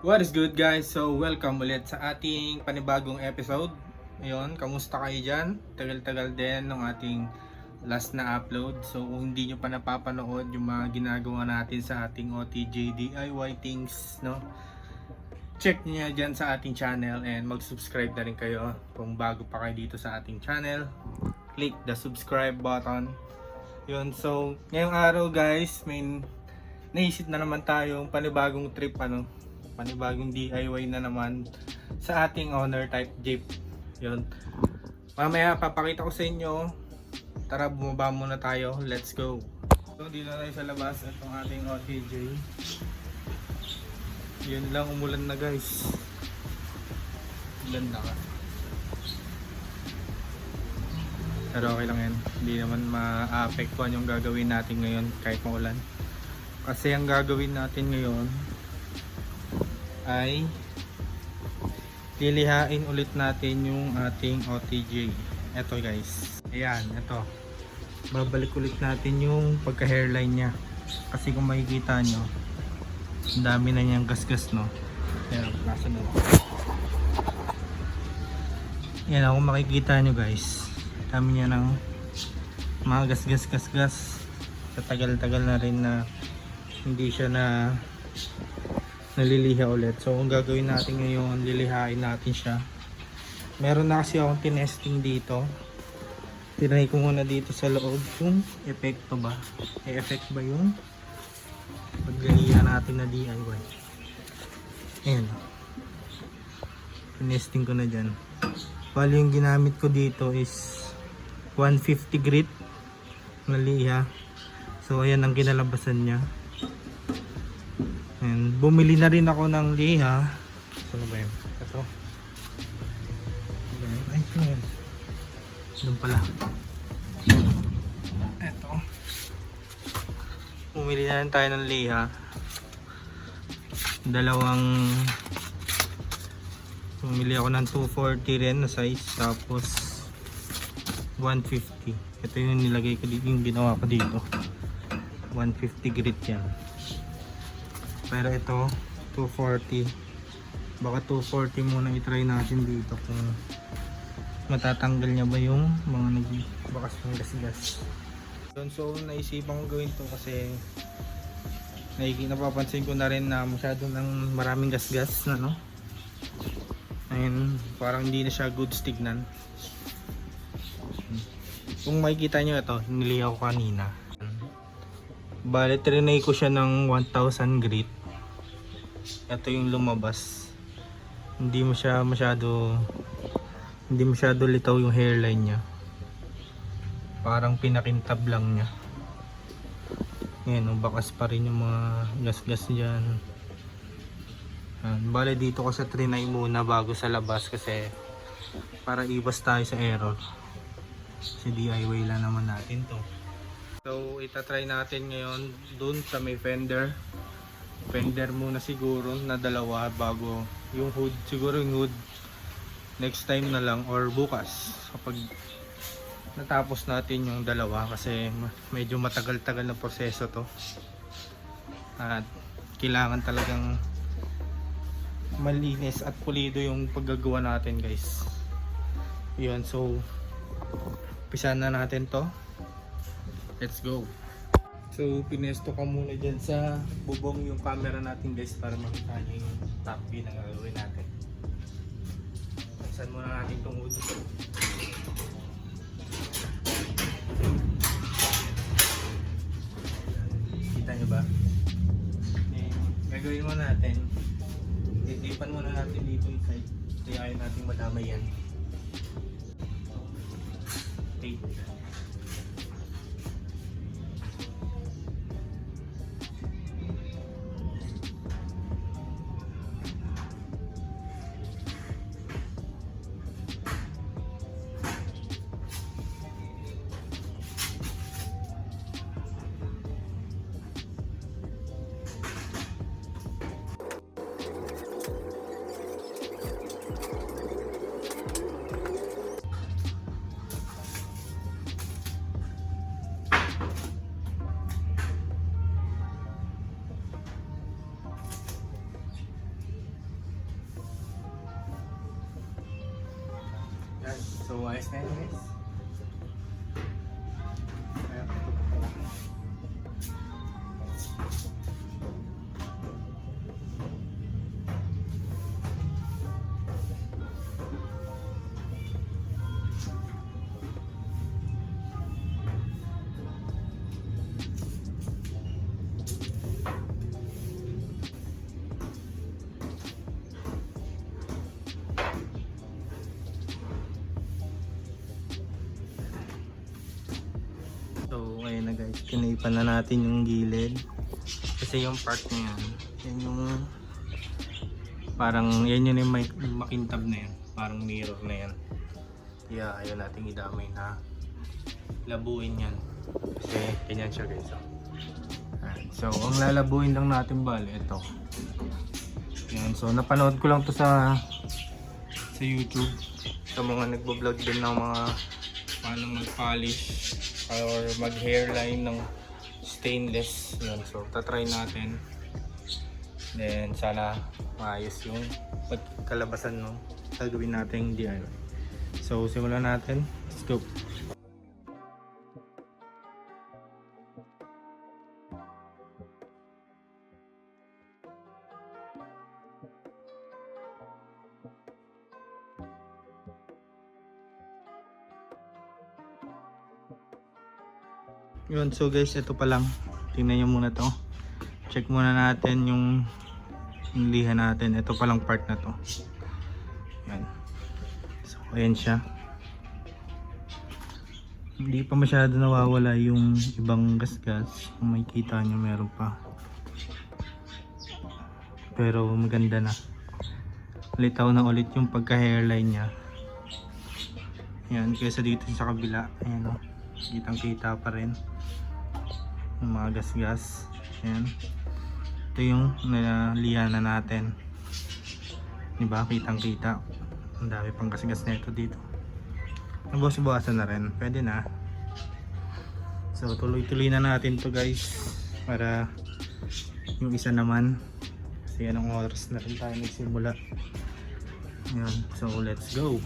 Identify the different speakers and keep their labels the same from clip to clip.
Speaker 1: What is good guys? So welcome ulit sa ating panibagong episode. Ngayon, kamusta kayo dyan? Tagal-tagal din ng ating last na upload. So kung hindi nyo pa napapanood yung mga ginagawa natin sa ating OTJ DIY things, no? Check nyo dyan sa ating channel and mag-subscribe na rin kayo kung bago pa kayo dito sa ating channel. Click the subscribe button. Yun, so ngayong araw guys, may naisip na naman tayong panibagong trip ano panibagong DIY na naman sa ating owner type Jeep. Yun. Mamaya papakita ko sa inyo. Tara bumaba muna tayo. Let's go. So dito tayo sa labas itong ating OTJ. Yun lang umulan na guys. Ulan na ka. Pero okay lang yan. Hindi naman ma-apektuhan yung gagawin natin ngayon kahit maulan. Kasi ang gagawin natin ngayon ay lilihain ulit natin yung ating OTJ. Ito guys. Ayan, ito. Babalik ulit natin yung pagka hairline niya. Kasi kung makikita nyo, ang dami na niyang gasgas no. Ayan, nasa na. Ayan, kung makikita nyo guys, dami niya ng mga gasgas gasgas sa tagal-tagal na rin na hindi siya na naliliha ulit. So, ang gagawin natin ngayon, lilihain natin siya. Meron na kasi akong tinesting dito. Tinry ko muna dito sa loob kung epekto ba. E effect ba yung pagliliha natin na DIY. Ayan. Tinesting ko na dyan. Bali yung ginamit ko dito is 150 grit na. So, ayan ang kinalabasan niya. Bumili na rin ako ng liha. Ano ba yun? Ito. Ay, yun. Doon pala. Ito. Bumili na rin tayo ng liha. Dalawang Bumili ako ng 240 rin na size. Tapos 150. Ito yung nilagay ko dito. Yung ginawa ko dito. 150 grit yan. Pero ito, 240. Baka 240 muna i-try natin dito kung matatanggal niya ba yung mga nagbakas ng gas-gas. Yun, So, naisipan ko gawin to kasi naiki, napapansin ko na rin na masyado ng maraming gas-gas na no. Ayun, parang hindi na siya good tignan. Kung makikita nyo ito, nilihaw kanina. Bale, trinay ko siya ng 1000 grit ito yung lumabas. Hindi mo siya masyado hindi masyado litaw yung hairline niya. Parang pinakintab lang niya. Ngayon bakas pa rin yung mga gas gas dyan. Yan. bale dito ko sa trinay muna bago sa labas kasi para iwas tayo sa error. Si DIY lang naman natin to. So itatry natin ngayon dun sa may fender fender muna siguro na dalawa bago yung hood siguro yung hood next time na lang or bukas. Kapag natapos natin yung dalawa kasi medyo matagal-tagal na proseso to. At kailangan talagang malinis at pulido yung paggagawa natin guys. Yun so umpisa na natin to. Let's go So, pinesto ka muna dyan sa bubong yung camera natin guys para makita nyo yung top view na gagawin natin. Buksan muna natin itong hood. Kita nyo ba? Eh, gagawin muna natin. Titipan muna natin dito yung side. Kaya ayaw natin madamay yan. Okay. So, ayos na yun. Kinaipan na natin yung gilid. Kasi yung part na yan, yan yung parang yan yun yung, may, makintab na yan. Parang mirror na yan. Kaya ayaw natin idamay na labuin yan. Kasi ganyan siya guys. oh. So, ang lalabuin lang natin bali, ito. Yan, so napanood ko lang to sa sa YouTube sa mga nagbo-vlog din ng mga paano mag-polish or mag-hairline ng stainless. Yun so tatry natin. Then sana maayos yung pagkalabasan ng gagawin natin DIY so simulan natin. Let's go Yun, so guys, ito pa lang. Tingnan nyo muna to. Check muna natin yung, yung natin. Ito pa lang part na to. Yan. So, ayan siya. Hindi pa masyado nawawala yung ibang gasgas. Kung makikita nyo, meron pa. Pero maganda na. Litaw na ulit yung pagka-hairline niya. Yan, kaysa dito sa kabila. Ayan o. Kitang kita pa rin yung mga gas-gas. Ayan. Ito yung nalihan na natin. Diba? Kitang kita. Ang dami pang gas-gas na ito dito. Nabawas-bawasan na rin. Pwede na. So tuloy-tuloy na natin to guys. Para yung isa naman. Kasi anong oras na rin tayo nagsimula. Ayan. So let's go.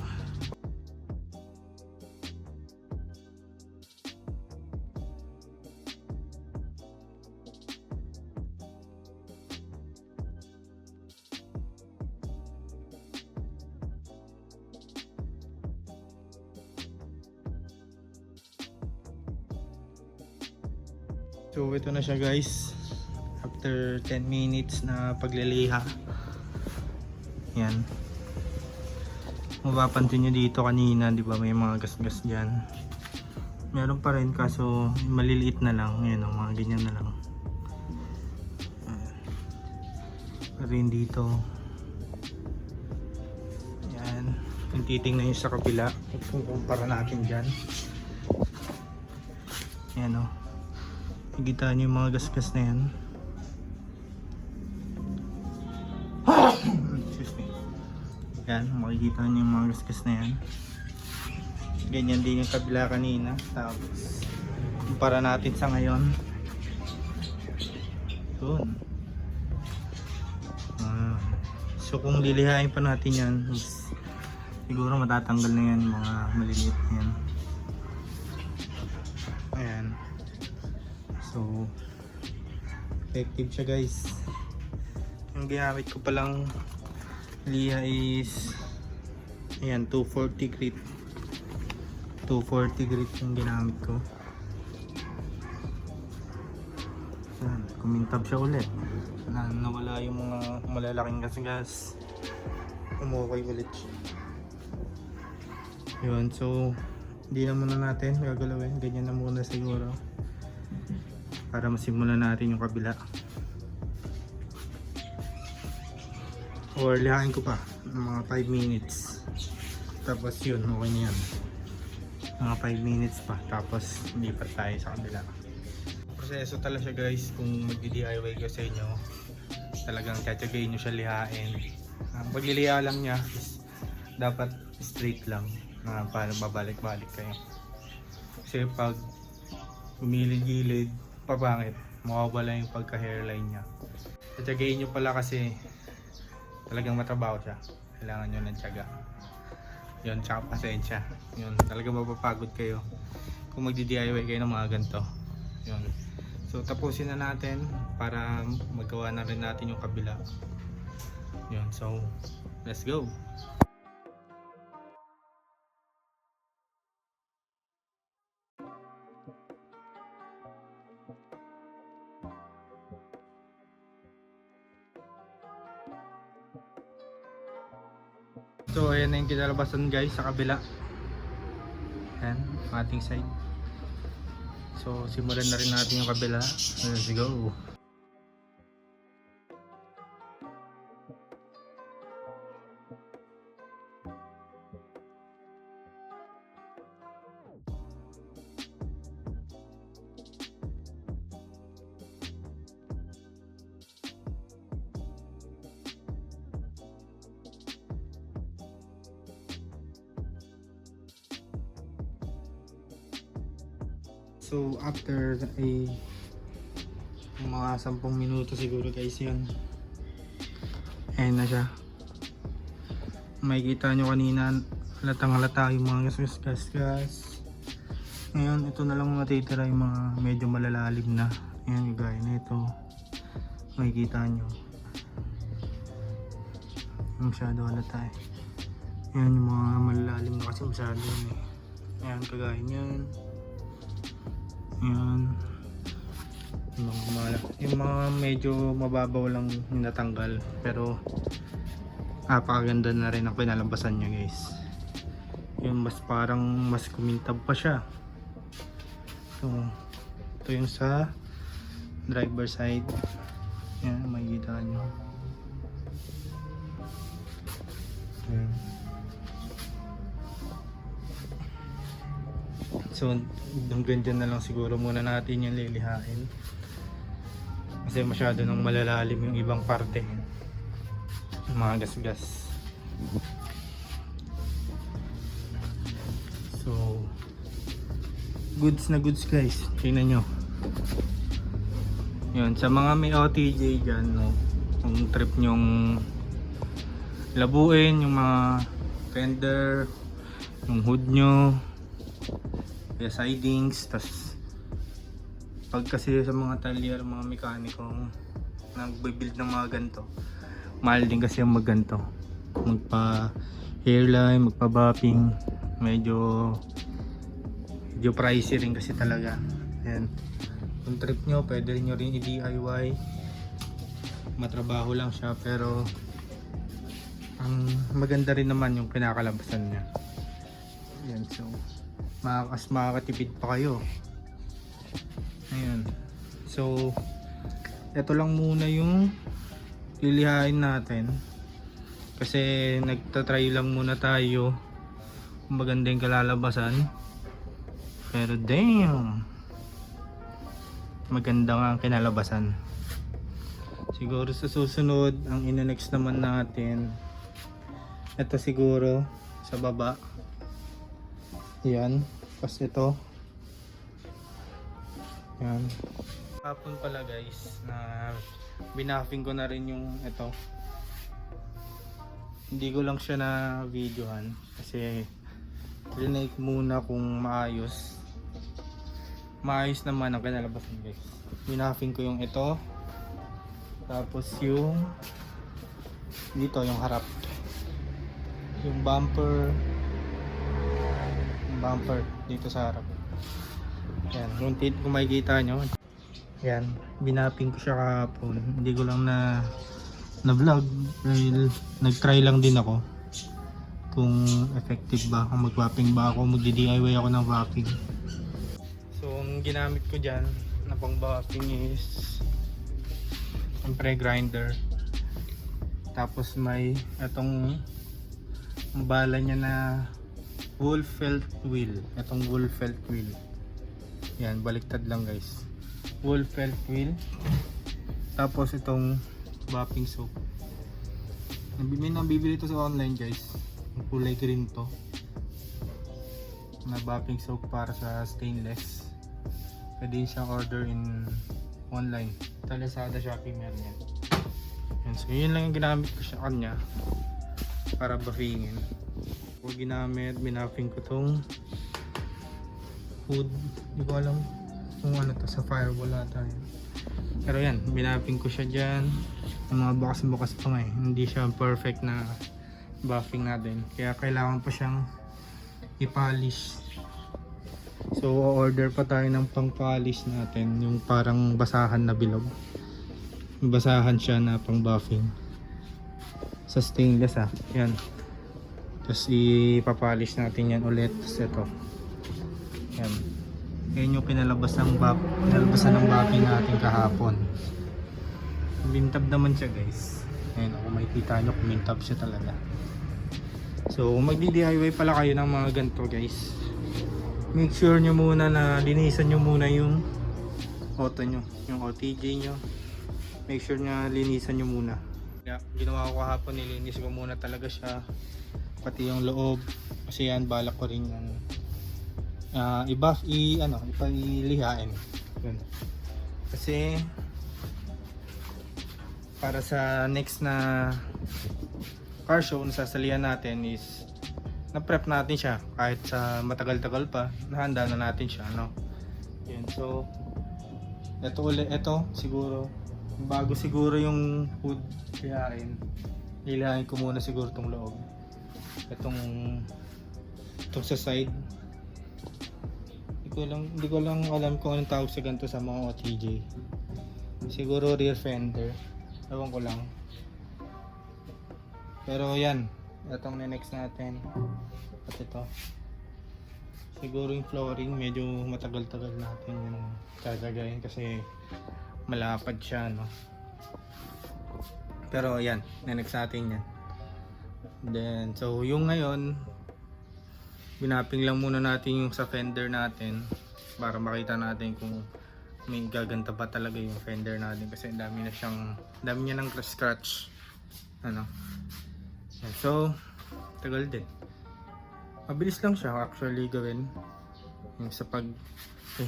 Speaker 1: So ito na siya guys. After 10 minutes na pagliliha. Yan. Mapapansin nyo dito kanina, di ba may mga gas-gas dyan. Meron pa rin kaso maliliit na lang. Ayan, oh, mga ganyan na lang. Pa rin dito. Yan. Kung titingnan nyo sa kabila, kung kumpara natin dyan. Yan o. Nakikita niyo yung mga gasgas na yan. Excuse me. Yan, makikita niyo yung mga gasgas na yan. Ganyan din yung kabila kanina. Tapos, kumpara natin sa ngayon. Yun. Ah. So kung lilihain pa natin yan, siguro matatanggal na yan mga maliliit na yan. So, effective siya guys. Yung ginamit ko palang liha is ayan, 240 grit. 240 grit yung ginamit ko. Ayan, kumintab siya ulit. Na, nawala yung mga malalaking gas-gas. Umukay ulit siya. Yun, so hindi na muna natin gagalawin. Ganyan na muna siguro para masimulan natin yung kabila. Or lihain ko pa mga 5 minutes. Tapos yun okay na yan. Mga 5 minutes pa tapos lipat tayo sa kabila. Proseso talaga siya guys kung mag-DIY ka sa inyo. Talagang tsatsagayin nyo siya lihain. Ang pagliliha lang niya is dapat straight lang na paano babalik-balik kayo. Kasi pag gumilid-gilid papangit mawawala yung pagka hairline niya tatsagayin nyo pala kasi talagang matrabaho siya kailangan nyo ng tiyaga Yun, tsaka pasensya. Yun, talaga mapapagod kayo kung magdi-DIY kayo ng mga ganito. Yun. So tapusin na natin para magawa na rin natin yung kabila. Yun, so let's go. Yung kinalabasan guys sa kabila. Ayan, ang ating side. So simulan na rin natin yung kabila. Let's go. So after a mga 10 minuto siguro guys yun. Ayan na siya. Makikita nyo kanina halatang halata yung mga gas gas gas. Ngayon ito na lang matitira yung mga medyo malalalim na. Ayan gaya na ito. Makikita nyo. Masyado halata eh. Ayan yung mga malalalim na kasi masyado yun eh. Ayan kagaya niyan. Ayan. Yung mga, mala- yung mga medyo mababaw lang natanggal. Pero napakaganda na rin ang pinalabasan niya guys. Yung mas parang mas kumintab pa siya. So, ito yung sa driver side. Yan, makikita nyo. So, hanggang dyan na lang siguro muna natin yung lilihain. Kasi masyado nang malalalim yung ibang parte. Yung mga gas-gas. So, goods na goods guys. Tingnan nyo. Yun, sa mga may OTJ dyan, no, kung trip nyong labuin yung mga fender, yung hood nyo, kaya sidings, tas pag kasi sa mga talyer, mga mekanikong nagbe-build ng mga ganito, mahal din kasi ang magganto. Magpa hairline, magpa bopping, medyo medyo pricey rin kasi talaga. Ayan. Kung trip nyo, pwede nyo rin i-DIY. Matrabaho lang siya pero ang maganda rin naman yung kinakalabasan niya. Yan so makakas makakatipid pa kayo. Ayan. So ito lang muna yung lilihain natin. Kasi nagtatry lang muna tayo kung maganda yung kalalabasan. Pero damn! Maganda nga ang kinalabasan. Siguro sa susunod, ang ina-next naman natin, ito siguro sa baba. Yan. Tapos ito. Yan. Hapon pala guys na binaffing ko na rin yung ito. Hindi ko lang siya na videohan kasi trinake muna kung maayos. Maayos naman ang kinalabasan guys. Binaffing ko yung ito. Tapos yung dito yung harap. Yung bumper bumper dito sa harap. Yan, kung, kung makikita nyo. Yan, binapping ko siya kahapon. Hindi ko lang na na vlog dahil nag-try lang din ako kung effective ba kung mag-wrapping ba ako magdi-DIY ako ng wrapping so ang ginamit ko dyan na pang wrapping is ang pre-grinder tapos may itong bala niya na wool felt wheel. Itong wool felt wheel. Yan baliktad lang guys. Wool felt wheel. Tapos itong wrapping soap. May nabibili ito sa online guys. Yung kulay green to. Na wrapping soap para sa stainless. Pwede yun siyang order in online. Sa Lazada, Shopee meron yan. So yun lang yung ginamit ko sa kanya para buffingin ko ginamit, binapping ko tong hood. Hindi ko alam kung ano to, sa firewall ata yun. Pero yan, binapping ko siya dyan. Yung mga bukas-bukas pa nga eh. Hindi siya perfect na buffing natin. Kaya kailangan pa siyang i-polish. So, order pa tayo ng pang-polish natin. Yung parang basahan na bilog. Basahan siya na pang-buffing. Sa stainless ah. Yan. Tapos ipapolish natin yan ulit. Tapos ito. Yan. Yan yung pinalabas ng bap, pinalabasan ng buffing natin kahapon. Bintab naman siya guys. Ayun, kung makikita nyo, kumintab siya talaga. So, kung magdi-DIY pala kayo ng mga ganito guys, make sure nyo muna na linisan nyo muna yung auto nyo, yung OTJ nyo. Make sure na linisan nyo muna. Yeah, ginawa ko kahapon, nilinis ko muna talaga siya. Pati yung loob. Kasi yan, balak ko rin yan. Uh, iba, i, ano, ipailihain. Yun. Kasi, para sa next na car show na sasalihan natin is na-prep natin siya kahit sa matagal-tagal pa nahanda na natin siya no yun so ito ulit ito siguro bago siguro yung hood lihain lihain ko muna siguro tong loob itong itong sa side hindi ko lang hindi ko lang alam kung anong tawag sa ganito sa mga OTJ siguro rear fender ewan ko lang pero yan, itong next natin. At ito. Siguro yung flooring medyo matagal-tagal natin yung gagagayin kasi malapad siya no. Pero yan, next natin yan. Then, so yung ngayon, binaping lang muna natin yung sa fender natin para makita natin kung may gaganda pa talaga yung fender natin kasi dami na siyang dami niya ng scratch ano. So, tagal din. Mabilis lang siya actually gawin. Yung sa pag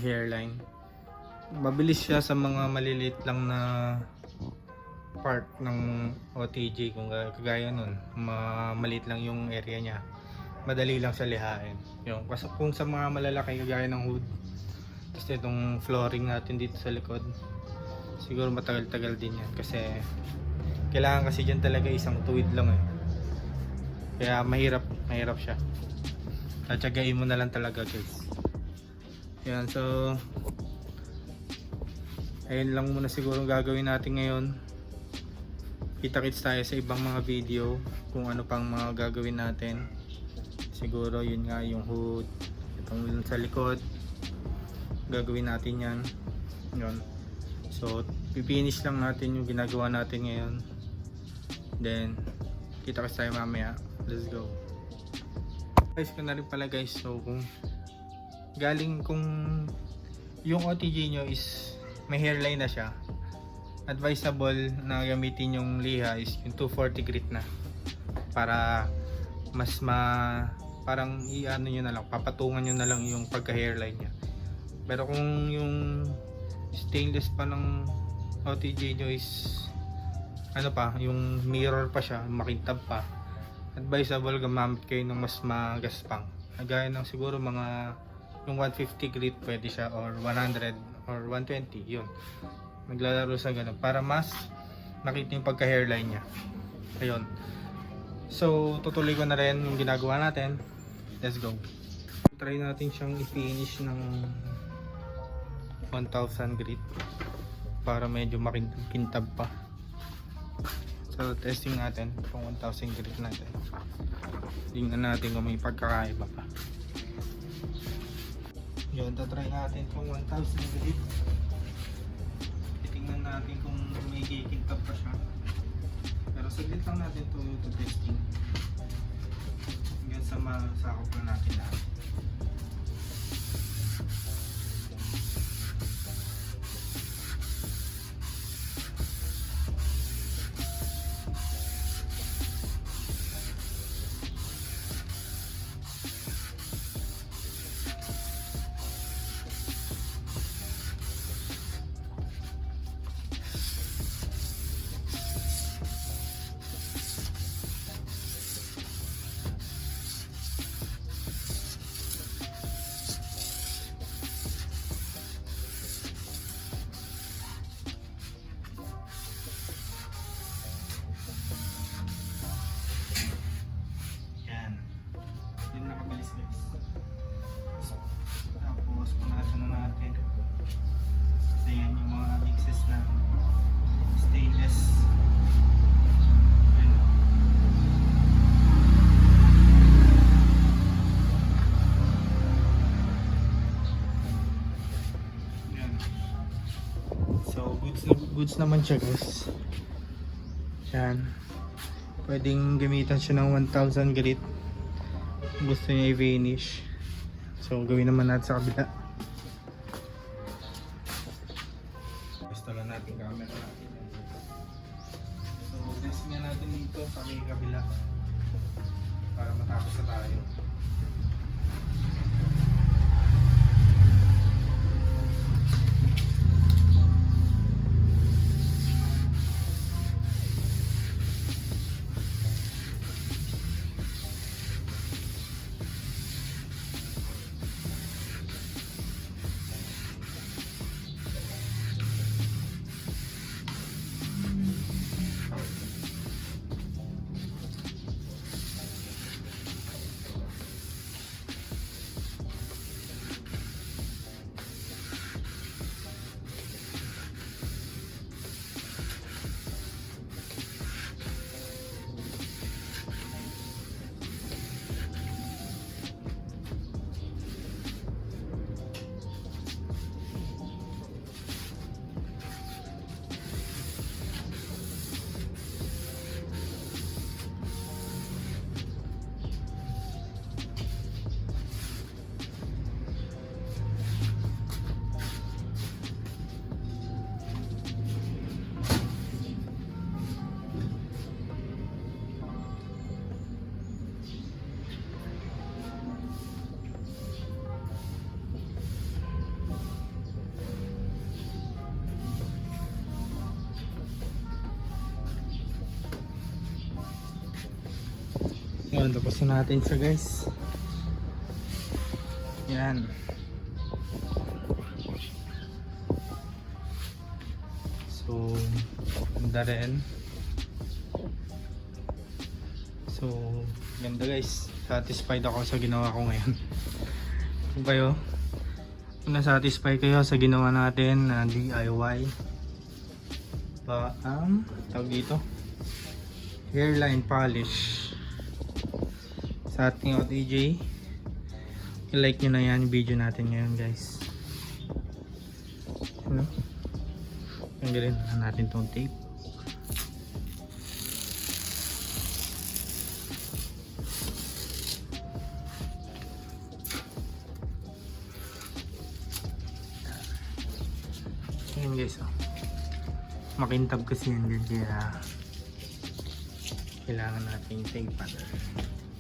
Speaker 1: hairline. Mabilis siya sa mga maliliit lang na part ng OTG kung ga- kagaya nun. Ma maliit lang yung area niya. Madali lang siya lihain. Yung, kasi kung sa mga malalaki kagaya ng hood, tapos itong flooring natin dito sa likod, siguro matagal-tagal din yan kasi kailangan kasi dyan talaga isang tuwid lang eh. Kaya mahirap, mahirap siya. Tatsagain mo na lang talaga guys. Yan, so ayun lang muna siguro gagawin natin ngayon. Kita-kits tayo sa ibang mga video kung ano pang mga gagawin natin. Siguro yun nga yung hood, itong yun sa likod. Gagawin natin yan. Yun. So, pipinish lang natin yung ginagawa natin ngayon. Then, kita kasi tayo mamaya. Let's go. Guys, ko na rin pala guys. So, kung galing kung yung OTG nyo is may hairline na siya, advisable na gamitin yung liha is yung 240 grit na. Para mas ma parang i-ano nyo na lang, papatungan nyo na lang yung pagka-hairline niya. Pero kung yung stainless pa ng OTJ nyo is ano pa, yung mirror pa siya, makintab pa. Advisable gumamit kayo ng mas magaspang. Gaya ng siguro mga yung 150 grit pwede siya or 100 or 120, yun. Naglalaro sa ganun para mas makita yung pagka-hairline niya. Ayun. So, tutuloy ko na rin yung ginagawa natin. Let's go. Try natin siyang i-finish ng 1000 grit para medyo makintab pa. So, testing natin kung 1000 grit natin. Tingnan natin kung may pagkakaiba pa. Yun, tatry natin kung 1000 grit. Natin kung may kikintab pa siya. Pero saglit lang natin to, to testing. Hanggang sa masakop na natin lahat. Goods naman siya guys. Yan. Pwedeng gamitan siya ng 1,000 galit. Gusto niya i-finish. So gawin naman natin sa kabila. Tapos na natin siya guys. Yan. So, ganda rin. So, ganda guys. Satisfied ako sa ginawa ko ngayon. Kung kayo, kung na-satisfy kayo sa ginawa natin na DIY, pa, um, tawag dito, hairline polish sa ating OTJ i-like nyo na yan yung video natin ngayon guys ano tanggalin na natin tong tape Ayan guys oh. Makintab kasi yan din kaya kailangan natin tape pan.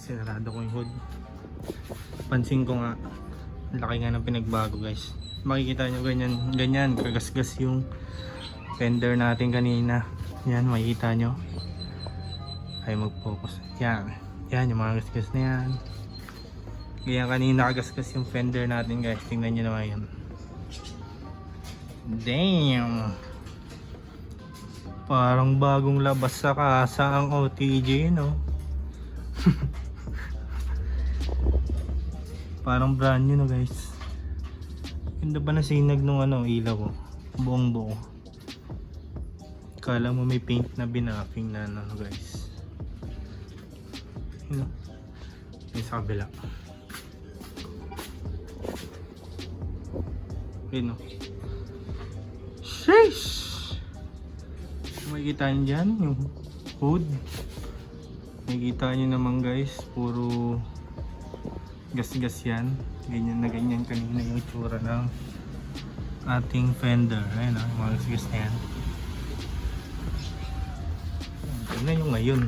Speaker 1: guys, sinarado ko yung hood. Pansin ko nga, laki nga ng pinagbago guys. Makikita nyo ganyan, ganyan, kagasgas yung fender natin kanina. Yan, makikita nyo. Ay mag-focus. Yan. Yan, yung mga gasgas na yan. Kaya kanina kagasgas yung fender natin guys. Tingnan nyo naman yan. Damn! Parang bagong labas sa kasa ang OTJ, no? Parang brand new, no guys? Ganda ba na sinag nung ano, ilaw ko? Buong buo. Kala mo may paint na binaking na ano, guys. Yun. Yung sa kabila. Yun o. Sheesh! Makikita nyo dyan, yung hood. Makikita nyo naman guys, puro gas-gas yan. Ganyan na ganyan kanina yung itsura ng ating fender. Ayan o, yung mga gas-gas na yan. Tingnan nyo ngayon.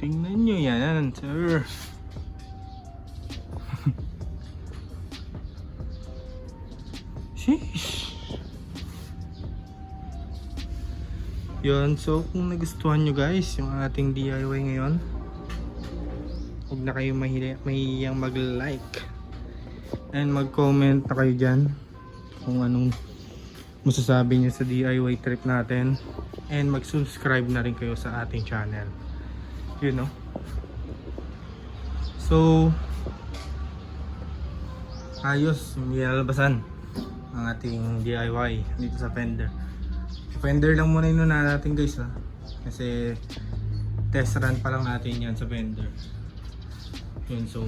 Speaker 1: Tingnan nyo yan, sir. Sheesh. Yun, so kung nagustuhan nyo guys yung ating DIY ngayon, huwag na kayo mahili, mahiyang mag-like and mag-comment na kayo dyan kung anong masasabi nyo sa DIY trip natin and mag-subscribe na rin kayo sa ating channel. Yun no? So, ayos yung nilalabasan ang ating DIY dito sa Fender. Fender lang muna yun na natin guys ha. Kasi test run pa lang natin yan sa Fender. Yun. So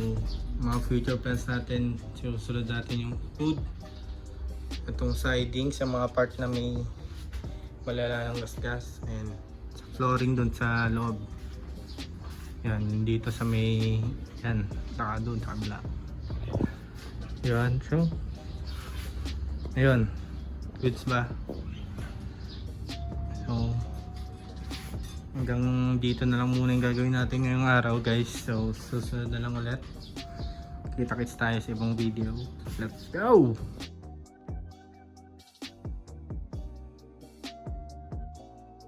Speaker 1: mga future plans natin susunod natin yung hood itong siding sa mga part na may malala ng gasgas and sa flooring dun sa loob. Yan dito sa may yan saka dun sa kabila. Yun so ayun. Goods ba? So hanggang dito na lang muna yung gagawin natin ngayong araw guys. So susunod na lang ulit. Kita kits tayo sa ibang video. Let's go